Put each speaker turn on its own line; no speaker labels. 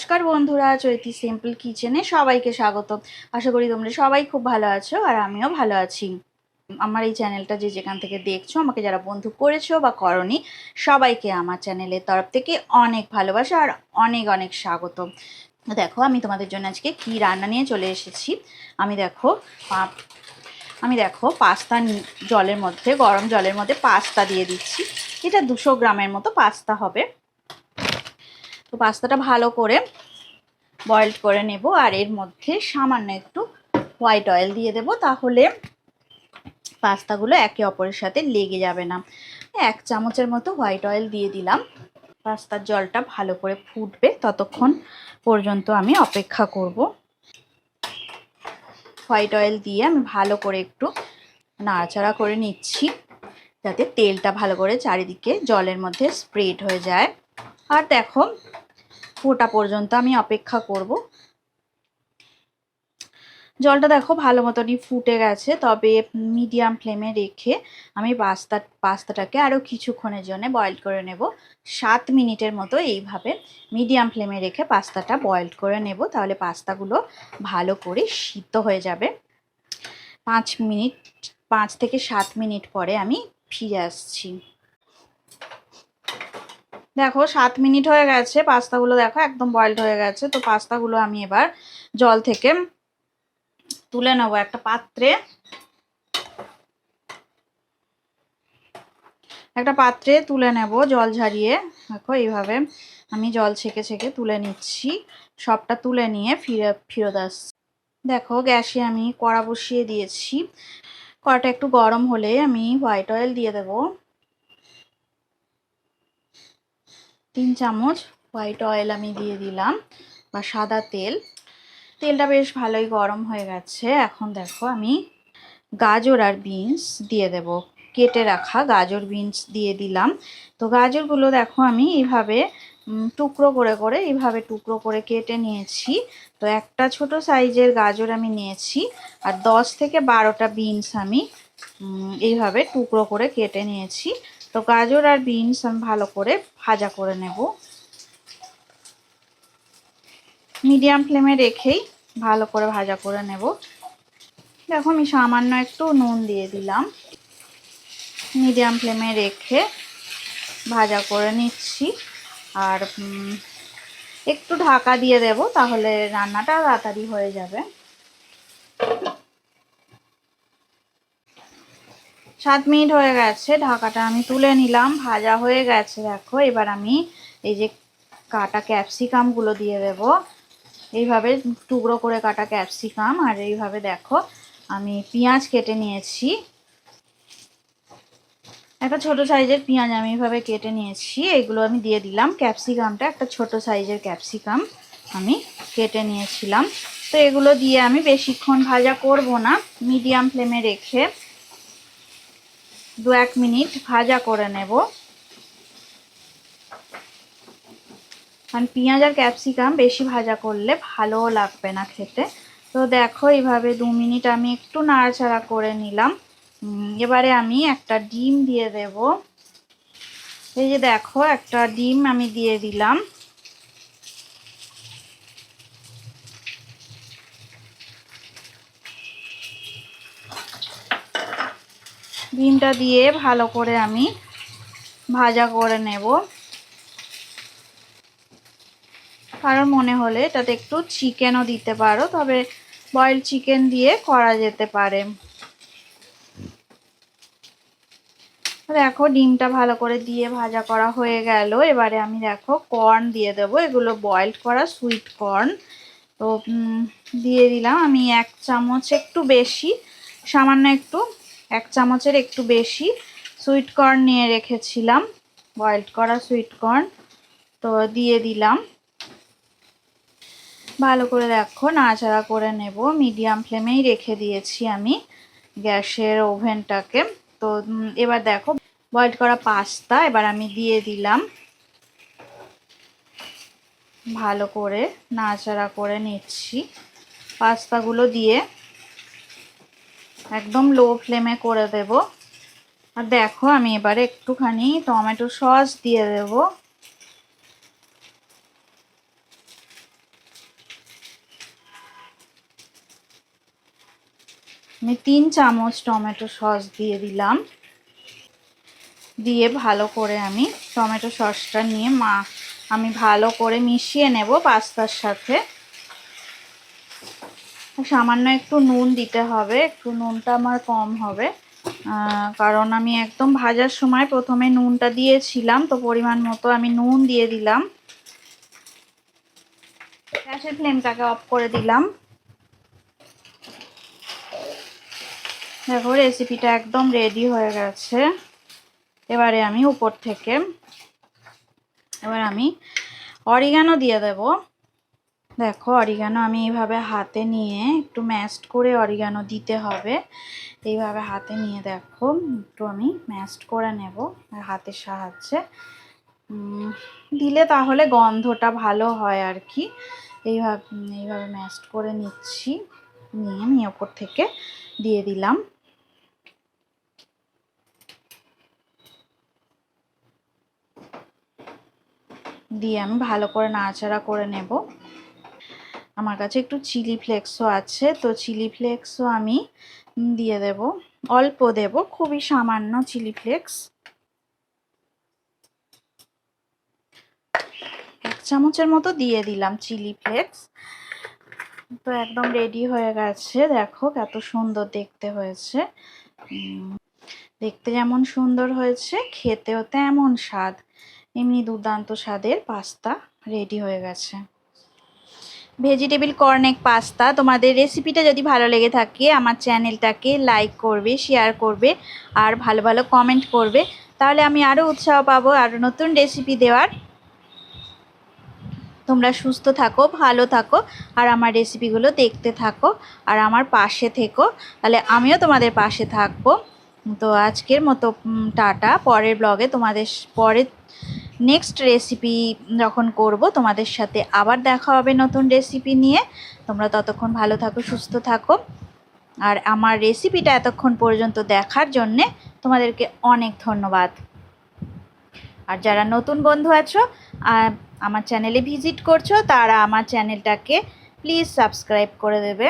নমস্কার বন্ধুরা, চৈতি সিম্পল কিচেনে সবাইকে স্বাগত আশা করি তোমরা সবাই খুব ভালো আছো আর আমিও ভালো আছি। আমার এই চ্যানেলটা যে যেখান থেকে দেখছ, আমাকে যারা বন্ধু করেছ বা করনি, সবাইকে আমার চ্যানেলের তরফ থেকে অনেক ভালোবাসা আর অনেক অনেক স্বাগত দেখো, আমি তোমাদের জন্য আজকে কি রান্না নিয়ে চলে এসেছি। আমি দেখো আমি দেখো, পাস্তা জলের মধ্যে, গরম জলের মধ্যে পাস্তা দিয়ে দিচ্ছি। এটা দুশো গ্রামের মতো পাস্তা হবে। তো পাস্তাটা ভালো করে বয়েলড করে নেব আর এর মধ্যে সামান্য একটু হোয়াইট অয়েল দিয়ে দেব তাহলে পাস্তাগুলো একে অপরের সাথে লেগে যাবে না। এক চামচের মতো হোয়াইট অয়েল দিয়ে দিলাম। পাস্তার জলটা ভালো করে ফুটবে ততক্ষণ পর্যন্ত আমি অপেক্ষা করব। হোয়াইট অয়েল দিয়ে আমি ভালো করে একটু নাড়াচাড়া করে নিচ্ছি যাতে তেলটা ভালো করে চারিদিকে জলের মধ্যে স্প্রেড হয়ে যায়। আর দেখো ফোটা পর্যন্ত আমি অপেক্ষা করব। জলটা দেখো ভালো মতনই ফুটে গেছে, তবে মিডিয়াম ফ্লেমে রেখে আমি পাস্তা, পাস্তাটাকে আরও কিছুক্ষণের জন্য বয়েল করে নেব। সাত মিনিটের মতো এইভাবে মিডিয়াম ফ্লেমে রেখে পাস্তাটা বয়েল করে নেব, তাহলে পাস্তাগুলো ভালো করে সিদ্ধ হয়ে যাবে। পাঁচ মিনিট, পাঁচ থেকে সাত মিনিট পরে আমি ফিরে আসছি। দেখো, সাত মিনিট হয়ে গেছে, পাস্তাগুলো দেখো একদম বয়েলড হয়ে গেছে, তো পাস্তাগুলো আমি এবার জল থেকে তুলে নেব একটা পাত্রে। একটা পাত্রে তুলে নেব জল ঝারিয়ে দেখো, এইভাবে আমি জল ছেঁকে ছেঁকে তুলে নিচ্ছি। সবটা তুলে নিয়ে ফিরে, ফেরত আসছি। দেখো, গ্যাসে আমি কড়া বসিয়ে দিয়েছি। কড়াটা একটু গরম হলে আমি হোয়াইট অয়েল দিয়ে দেবো। তিন চামচ হোয়াইট অয়েল আমি দিয়ে দিলাম বা সাদা তেল। তেলটা বেশ ভালোই গরম হয়ে গেছে। এখন দেখো আমি গাজর আর বিনস দিয়ে দেব। কেটে রাখা গাজর বিনস দিয়ে দিলাম। তো গাজরগুলো দেখো আমি এইভাবে টুকরো করে করে, এইভাবে টুকরো করে কেটে নিয়েছি। তো একটা ছোট সাইজের গাজর আমি নিয়েছি আর দশ থেকে বারোটা বিনস আমি এইভাবে টুকরো করে কেটে নিয়েছি। তো গাজর আর বিনস আমি ভালো করে ভাজা করে নেব। মিডিয়াম ফ্লেমে রেখেই ভালো করে ভাজা করে নেব। দেখো আমি সামান্য একটু নুন দিয়ে দিলাম। মিডিয়াম ফ্লেমে রেখে ভাজা করে নিচ্ছি। আর একটু ঢাকা দিয়ে দেব, তাহলে রান্নাটা তাড়াতাড়ি হয়ে যাবে। সাত মিনিট হয়ে গেছে, ঢাকাটা আমি তুলে নিলাম, ভাজা হয়ে গেছে, দেখো। এবার আমি এই যে কাটা ক্যাপসিকামগুলো দিয়ে দেবো। এইভাবে টুকরো করে কাটা ক্যাপসিকাম আর এইভাবে দেখো, আমি পেঁয়াজ কেটে নিয়েছি। একটা ছোট সাইজের পেঁয়াজ আমি এইভাবে কেটে নিয়েছি, এগুলো আমি দিয়ে দিলাম। ক্যাপসিকামটা একটা ছোট সাইজের ক্যাপসিকাম আমি কেটে নিয়েছিলাম। তো এগুলো দিয়ে আমি বেশিক্ষণ ভাজা করব না মিডিয়াম ফ্লেমে রেখে দু এক মিনিট ভাজা করে নেব। কারণ পেঁয়াজ আর ক্যাপসিকাম বেশি ভাজা করলে ভালোও লাগবে না খেতে। তো দেখো এইভাবে দু মিনিট আমি একটু নাড়াচাড়া করে নিলাম। এবারে আমি একটা ডিম দিয়ে দেব। এই যে দেখো, একটা ডিম আমি দিয়ে দিলাম। ডিমটা দিয়ে ভালো করে আমি ভাজা করে নেব। কারণ মনে হলে এটাতে একটু চিকেনও দিতে পারো, তবে বয়েল চিকেন দিয়ে করা যেতে পারে। দেখো ডিমটা ভালো করে দিয়ে ভাজা করা হয়ে গেল। এবারে আমি দেখো কর্ন দিয়ে দেবো। এগুলো বয়েলড করা সুইট কর্ন তো দিয়ে দিলাম। আমি এক চামচ একটু বেশি, সামান্য একটু এক চামচের একটু বেশি সুইট কর্ন নিয়ে রেখেছিলাম। বয়েলড করা সুইট কর্ন তো দিয়ে দিলাম। ভালো করে দেখো, নাড়াচাড়া করে নেব। মিডিয়াম ফ্লেমেই রেখে দিয়েছি আমি গ্যাসের ওভেনটাকে। তো এবার দেখো বয়েলড করা পাস্তা এবার আমি দিয়ে দিলাম। ভালো করে নাড়াচাড়া করে নিচ্ছি। পাস্তাগুলো দিয়ে একদম লো ফ্লেমে করে দেব। আর দেখো, আমি এবারে একটুখানি টমেটো সস দিয়ে দেব। আমি তিন চামচ টমেটো সস দিয়ে দিলাম। দিয়ে ভালো করে আমি টমেটো সসটা নিয়ে মা, আমি ভালো করে মিশিয়ে নেব পাস্তার সাথে। সামান্য একটু নুন দিতে হবে, একটু নুনটা আমার কম হবে। কারণ আমি একদম ভাজার সময় প্রথমে নুনটা দিয়েছিলাম, তো পরিমাণ মতো আমি নুন দিয়ে দিলাম। গ্যাসের ফ্লেমটাকে অফ করে দিলাম। দেখো রেসিপিটা একদম রেডি হয়ে গেছে। এবারে আমি উপর থেকে, এবার আমি অরিগানো দিয়ে দেব। দেখো অরিগানো আমি এইভাবে হাতে নিয়ে একটু ম্যাস্ট করে অরিগানো দিতে হবে। এইভাবে হাতে নিয়ে দেখো, একটু আমি ম্যাস্ট করে নেব হাতের সাহায্যে। দিলে তাহলে গন্ধটা ভালো হয় আর কি। এইভাবে এইভাবে ম্যাস্ট করে নিচ্ছি, নিয়ে আমি ওপর থেকে দিয়ে দিলাম। দিয়ে আমি ভালো করে নাড়াচাড়া করে নেব। আমার কাছে একটু চিলি ফ্লেক্সও আছে, তো চিলি ফ্লেক্সও আমি দিয়ে দেব। অল্প দেব, খুবই সামান্য চিলি ফ্লেক্স। এক চামচের মতো দিয়ে দিলাম চিলি ফ্লেক্স। তো একদম রেডি হয়ে গেছে, দেখো কত সুন্দর দেখতে হয়েছে। দেখতে যেমন সুন্দর হয়েছে, খেতেও তেমন স্বাদ। এমনি দুর্দান্ত স্বাদের পাস্তা রেডি হয়ে গেছে। ভেজিটেবিল কর্নেক পাস্তা। তোমাদের রেসিপিটা যদি ভালো লেগে থাকে, আমার চ্যানেলটাকে লাইক করবে শেয়ার করবে, আর ভালো ভালো কমেন্ট করবে, তাহলে আমি আরও উৎসাহ পাবো আরও নতুন রেসিপি দেওয়ার। তোমরা সুস্থ থাকো, ভালো থাকো, আর আমার রেসিপিগুলো দেখতে থাকো, আর আমার পাশে থেকো। তাহলে আমিও তোমাদের পাশে থাকব। তো আজকের মতো টাটা। পরের ব্লগে তোমাদের পরে নেক্সট রেসিপি যখন করব, তোমাদের সাথে আবার দেখা হবে নতুন রেসিপি নিয়ে। তোমরা ততক্ষণ ভালো থাকো, সুস্থ থাকো। আর আমার রেসিপিটা এতক্ষণ পর্যন্ত দেখার জন্যে তোমাদেরকে অনেক ধন্যবাদ। আর যারা নতুন বন্ধু আছো আমার চ্যানেলে ভিজিট করছ, তারা আমার চ্যানেলটাকে প্লিজ সাবস্ক্রাইব করে দেবে।